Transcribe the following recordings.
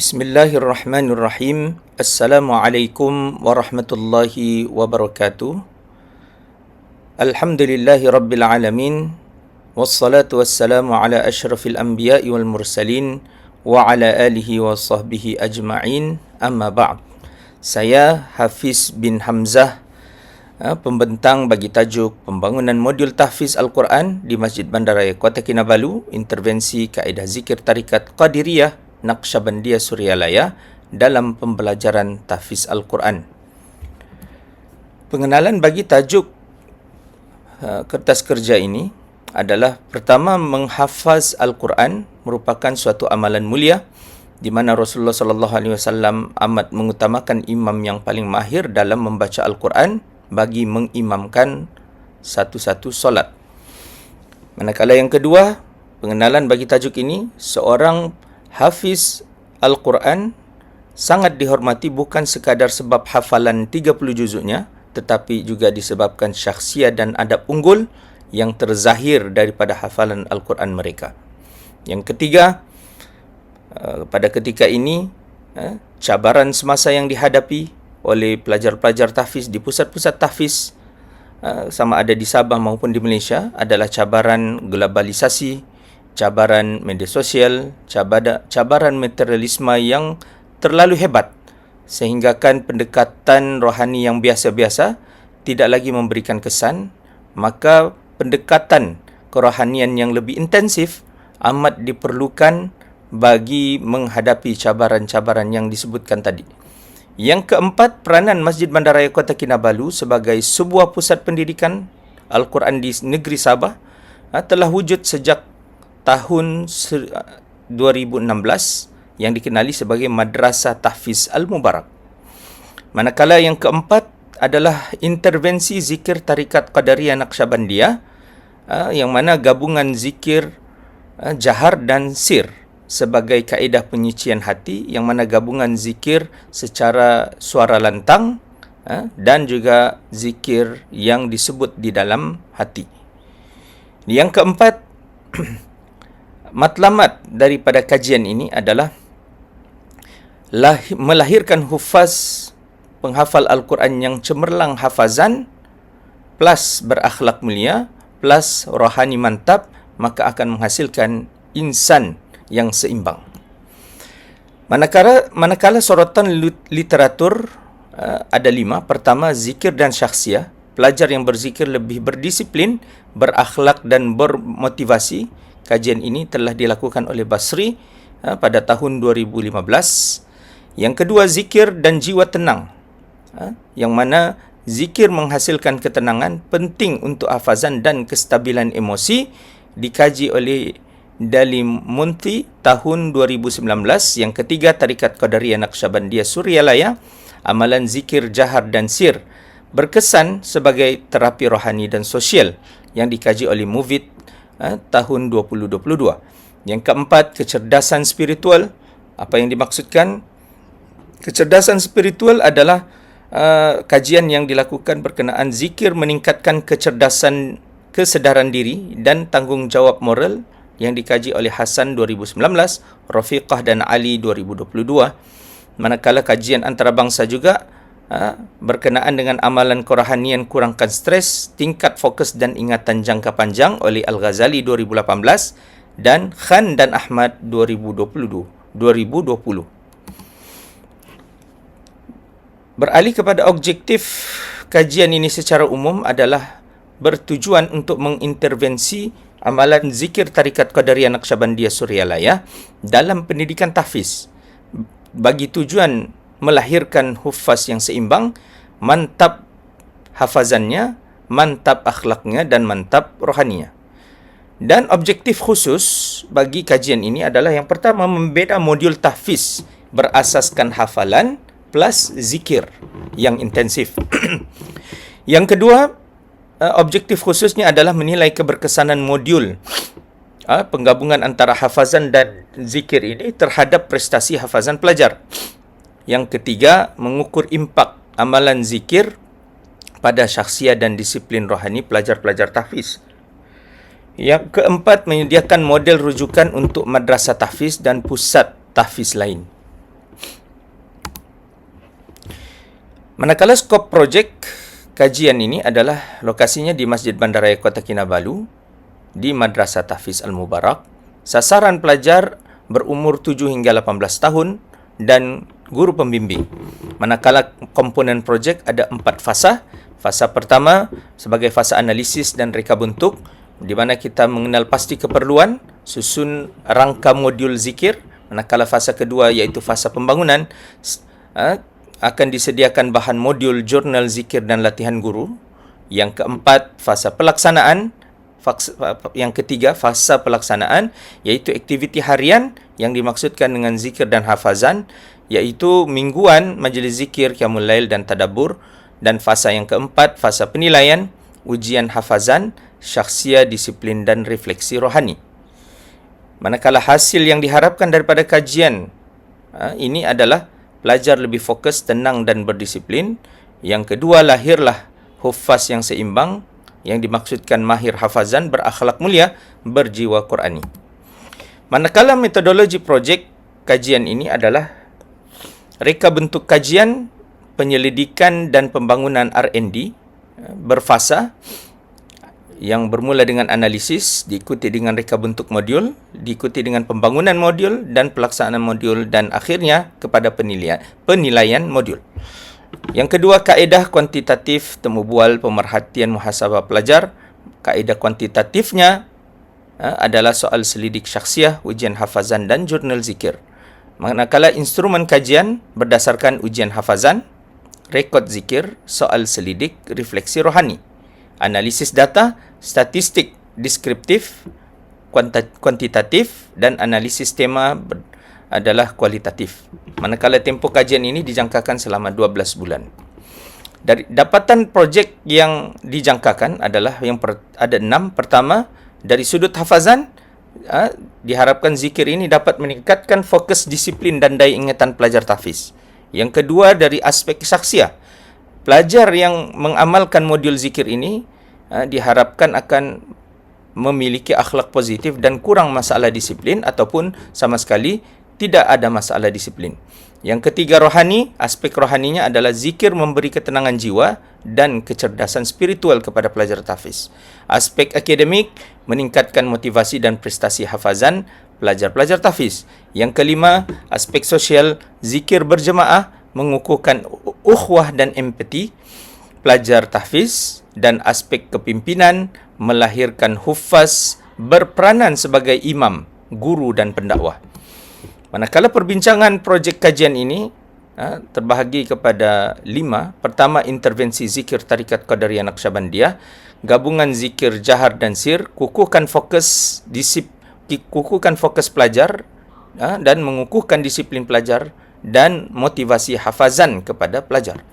Bismillahirrahmanirrahim. Assalamualaikum warahmatullahi wabarakatuh. Alhamdulillahi rabbil alamin. Wassalatu wassalamu ala ashrafil anbiya'i wal mursalin wa ala alihi wa sahbihi ajma'in. Amma ba'd. Saya Hafiz bin Hamzah ha, pembentang bagi tajuk pembangunan modul tahfiz Al-Quran di Masjid Bandaraya Kota Kinabalu, intervensi kaedah zikir tarikat Qadiriyah Naqsyabandiyah Suryalaya dalam pembelajaran tahfiz Al-Quran. Pengenalan bagi tajuk uh, kertas kerja ini adalah pertama menghafaz Al-Quran merupakan suatu amalan mulia di mana Rasulullah sallallahu alaihi wasallam amat mengutamakan imam yang paling mahir dalam membaca Al-Quran bagi mengimamkan satu-satu solat. Manakala yang kedua, pengenalan bagi tajuk ini seorang Hafiz Al-Quran sangat dihormati bukan sekadar sebab hafalan 30 juzuknya tetapi juga disebabkan syakhsiat dan adab unggul yang terzahir daripada hafalan Al-Quran mereka. Yang ketiga, uh, pada ketika ini, uh, cabaran semasa yang dihadapi oleh pelajar-pelajar tahfiz di pusat-pusat tahfiz uh, sama ada di Sabah maupun di Malaysia adalah cabaran globalisasi, cabaran media sosial, cabaran materialisme yang terlalu hebat sehingga kan pendekatan rohani yang biasa-biasa tidak lagi memberikan kesan, maka pendekatan kerohanian yang lebih intensif amat diperlukan bagi menghadapi cabaran-cabaran yang disebutkan tadi. Yang keempat, peranan Masjid Bandaraya Kota Kinabalu sebagai sebuah pusat pendidikan Al-Quran di negeri Sabah ha, telah wujud sejak tahun 2016 yang dikenali sebagai Madrasah Tahfiz Al-Mubarak. Manakala yang keempat adalah intervensi zikir tarikat Qadariyah Naqsyabandiyah ah, yang mana gabungan zikir ah, jahar dan sir sebagai kaedah penyucian hati yang mana gabungan zikir secara suara lantang ah, dan juga zikir yang disebut di dalam hati. Yang keempat matlamat daripada kajian ini adalah melahirkan hufaz penghafal Al-Quran yang cemerlang hafazan plus berakhlak mulia plus rohani mantap maka akan menghasilkan insan yang seimbang. Manakala, manakala sorotan literatur uh, ada lima. Pertama, zikir dan syakhsiah. Pelajar yang berzikir lebih berdisiplin, berakhlak dan bermotivasi kajian ini telah dilakukan oleh Basri uh, pada tahun 2015. Yang kedua zikir dan jiwa tenang. Uh, yang mana zikir menghasilkan ketenangan penting untuk hafazan dan kestabilan emosi dikaji oleh Dali Munti tahun 2019 yang ketiga Tarikat Qadariyah Naqsyabandiyah Suryalaya amalan zikir jahar dan sir berkesan sebagai terapi rohani dan sosial yang dikaji oleh Muvit eh, tahun 2022. Yang keempat, kecerdasan spiritual. Apa yang dimaksudkan? Kecerdasan spiritual adalah uh, kajian yang dilakukan berkenaan zikir meningkatkan kecerdasan kesedaran diri dan tanggungjawab moral yang dikaji oleh Hasan 2019, Rafiqah dan Ali 2022. Manakala kajian antarabangsa juga Ha, berkenaan dengan amalan kerohanian kurangkan stres, tingkat fokus dan ingatan jangka panjang oleh Al-Ghazali 2018 dan Khan dan Ahmad 2020. 2020. Beralih kepada objektif kajian ini secara umum adalah bertujuan untuk mengintervensi amalan zikir tarikat Qadariyah Naqsyabandiyah Suryalaya dalam pendidikan tahfiz bagi tujuan melahirkan hufaz yang seimbang, mantap hafazannya, mantap akhlaknya dan mantap rohaninya. Dan objektif khusus bagi kajian ini adalah yang pertama membeda modul tahfiz berasaskan hafalan plus zikir yang intensif. yang kedua, eh, objektif khususnya adalah menilai keberkesanan modul ah, penggabungan antara hafazan dan zikir ini terhadap prestasi hafazan pelajar. Yang ketiga, mengukur impak amalan zikir pada syaksia dan disiplin rohani pelajar-pelajar tahfiz. Yang keempat, menyediakan model rujukan untuk madrasah tahfiz dan pusat tahfiz lain. Manakala skop projek kajian ini adalah lokasinya di Masjid Bandaraya Kota Kinabalu di Madrasah Tahfiz Al-Mubarak. Sasaran pelajar berumur 7 hingga 18 tahun dan guru pembimbing. Manakala komponen projek ada empat fasa. Fasa pertama sebagai fasa analisis dan reka bentuk di mana kita mengenal pasti keperluan, susun rangka modul zikir. Manakala fasa kedua iaitu fasa pembangunan, ha, akan disediakan bahan modul jurnal zikir dan latihan guru. Yang keempat, fasa pelaksanaan. Yang ketiga, fasa pelaksanaan iaitu aktiviti harian yang dimaksudkan dengan zikir dan hafazan iaitu mingguan majlis zikir, qiyamul lail dan tadabbur dan fasa yang keempat, fasa penilaian, ujian hafazan, syakhsia, disiplin dan refleksi rohani. Manakala hasil yang diharapkan daripada kajian ha, ini adalah pelajar lebih fokus, tenang dan berdisiplin. Yang kedua, lahirlah hufaz yang seimbang yang dimaksudkan mahir hafazan, berakhlak mulia, berjiwa Qurani. Manakala metodologi projek kajian ini adalah reka bentuk kajian, penyelidikan dan pembangunan R&D berfasa yang bermula dengan analisis, diikuti dengan reka bentuk modul, diikuti dengan pembangunan modul dan pelaksanaan modul dan akhirnya kepada penilaian, penilaian modul. Yang kedua, kaedah kuantitatif temu bual pemerhatian muhasabah pelajar. Kaedah kuantitatifnya ha, adalah soal selidik syaksiah, ujian hafazan dan jurnal zikir. Manakala instrumen kajian berdasarkan ujian hafazan, rekod zikir, soal selidik, refleksi rohani analisis data, statistik deskriptif, kuantitatif dan analisis tema adalah kualitatif. Manakala tempoh kajian ini dijangkakan selama 12 bulan. Dari dapatan projek yang dijangkakan adalah yang per, ada enam. Pertama, dari sudut hafazan, ha, diharapkan zikir ini dapat meningkatkan fokus disiplin dan daya ingatan pelajar tahfiz. Yang kedua, dari aspek kesaksian pelajar yang mengamalkan modul zikir ini uh, diharapkan akan memiliki akhlak positif dan kurang masalah disiplin ataupun sama sekali tidak ada masalah disiplin. Yang ketiga rohani, aspek rohaninya adalah zikir memberi ketenangan jiwa dan kecerdasan spiritual kepada pelajar tahfiz. Aspek akademik meningkatkan motivasi dan prestasi hafazan pelajar-pelajar tahfiz. Yang kelima, aspek sosial zikir berjemaah mengukuhkan ukhuwah dan empati pelajar tahfiz dan aspek kepimpinan melahirkan hufaz berperanan sebagai imam, guru dan pendakwah. Manakala perbincangan projek kajian ini ha, terbahagi kepada lima. Pertama, intervensi zikir Tarikat Qadariyah Naqsyabandiyah. Gabungan zikir jahar dan sir. Kukuhkan fokus disip, kukuhkan fokus pelajar ha, dan mengukuhkan disiplin pelajar dan motivasi hafazan kepada pelajar.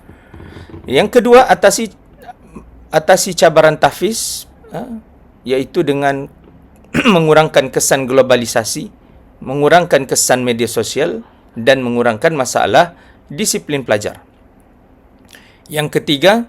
Yang kedua, atasi atasi cabaran tahfiz ha, iaitu dengan mengurangkan kesan globalisasi, mengurangkan kesan media sosial dan mengurangkan masalah disiplin pelajar. Yang ketiga,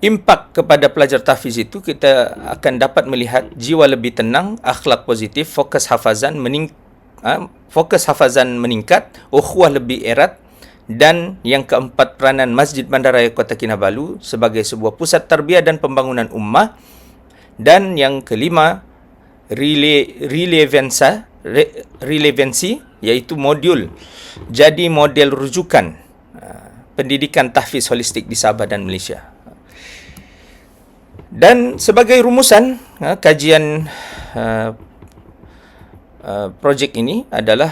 impak kepada pelajar tahfiz itu kita akan dapat melihat jiwa lebih tenang, akhlak positif, fokus hafazan meningkat ha, fokus hafazan meningkat, ukhuwah lebih erat dan yang keempat peranan Masjid Bandaraya Kota Kinabalu sebagai sebuah pusat tarbiyah dan pembangunan ummah dan yang kelima rele, relevansa re, relevansi iaitu modul jadi model rujukan ha, pendidikan tahfiz holistik di Sabah dan Malaysia. Dan sebagai rumusan ha, kajian uh, Uh, projek ini adalah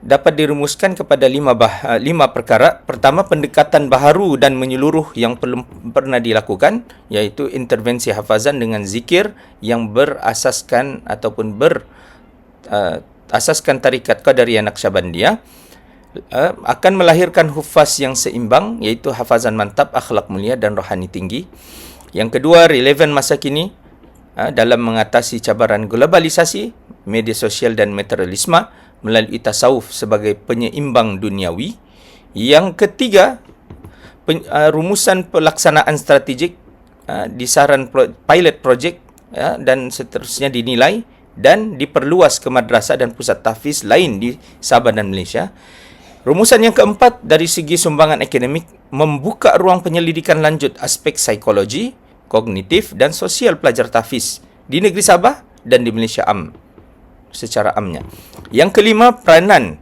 dapat dirumuskan kepada lima, bah, uh, lima perkara. Pertama, pendekatan baharu dan menyeluruh yang belum pernah dilakukan, iaitu intervensi hafazan dengan zikir yang berasaskan ataupun berasaskan uh, tarikat Qadariyah Naqsyabandiyah uh, akan melahirkan hufaz yang seimbang, iaitu hafazan mantap, akhlak mulia dan rohani tinggi. Yang kedua, relevan masa kini, ha, dalam mengatasi cabaran globalisasi, media sosial dan materialisme melalui tasawuf sebagai penyeimbang duniawi. Yang ketiga, pen, uh, rumusan pelaksanaan strategik uh, di saran pro, pilot project uh, dan seterusnya dinilai dan diperluas ke madrasah dan pusat tahfiz lain di Sabah dan Malaysia. Rumusan yang keempat dari segi sumbangan akademik membuka ruang penyelidikan lanjut aspek psikologi, kognitif dan sosial pelajar tahfiz di negeri Sabah dan di Malaysia am secara amnya. Yang kelima, peranan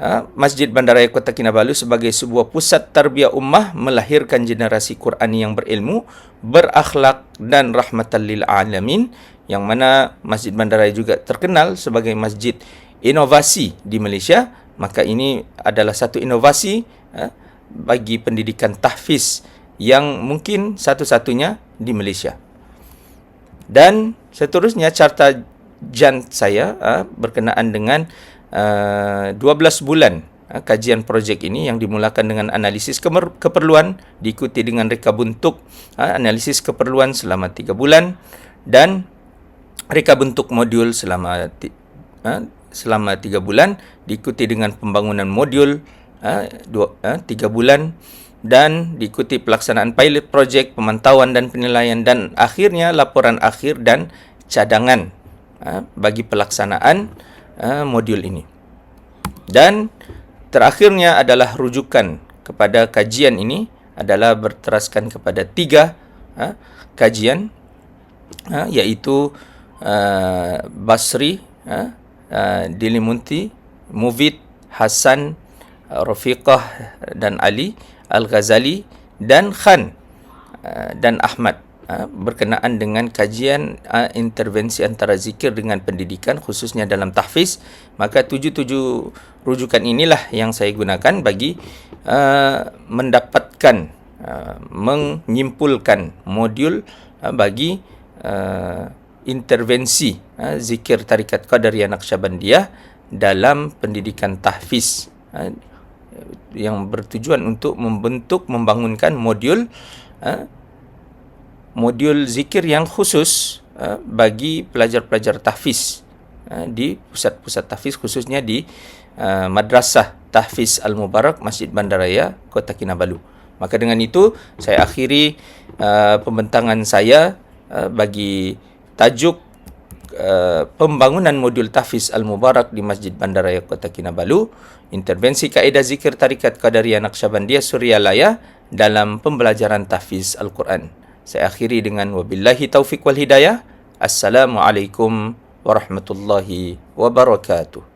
ha, Masjid Bandaraya Kota Kinabalu sebagai sebuah pusat tarbiyah ummah melahirkan generasi Qurani yang berilmu, berakhlak dan rahmatan lil alamin yang mana Masjid Bandaraya juga terkenal sebagai masjid inovasi di Malaysia maka ini adalah satu inovasi uh, bagi pendidikan tahfiz yang mungkin satu-satunya di Malaysia. Dan seterusnya carta jan saya uh, berkenaan dengan uh, 12 bulan uh, kajian projek ini yang dimulakan dengan analisis keperluan diikuti dengan reka bentuk uh, analisis keperluan selama 3 bulan dan reka bentuk modul selama uh, selama tiga bulan diikuti dengan pembangunan modul uh, dua, uh, tiga bulan dan diikuti pelaksanaan pilot project pemantauan dan penilaian dan akhirnya laporan akhir dan cadangan uh, bagi pelaksanaan uh, modul ini. Dan terakhirnya adalah rujukan kepada kajian ini adalah berteraskan kepada tiga uh, kajian iaitu Basri uh, Uh, Dili Munti, Mufid, Hasan, Rafiqah dan Ali, Al-Ghazali dan Khan dan Ahmad berkenaan dengan kajian uh, intervensi antara zikir dengan pendidikan khususnya dalam tahfiz maka tujuh-tujuh rujukan inilah yang saya gunakan bagi uh, mendapatkan uh, menyimpulkan modul uh, bagi uh, intervensi ha, zikir tarikat Qadariyah Naqsyabandiyah dalam pendidikan tahfiz ha, yang bertujuan untuk membentuk membangunkan modul ha, modul zikir yang khusus ha, bagi pelajar-pelajar tahfiz. Ha, di pusat-pusat tahfiz khususnya di ha, Madrasah Tahfiz Al-Mubarak Masjid Bandaraya Kota Kinabalu. Maka dengan itu saya akhiri uh, pembentangan saya uh, bagi tajuk uh, pembangunan modul tahfiz al-mubarak di Masjid Bandaraya Kota Kinabalu. Intervensi kaedah zikir tarikat Qadariyah Naqsyabandiyah Suryalaya dalam pembelajaran tahfiz al-Quran saya akhiri dengan wabillahi taufik wal hidayah. Assalamualaikum warahmatullahi wabarakatuh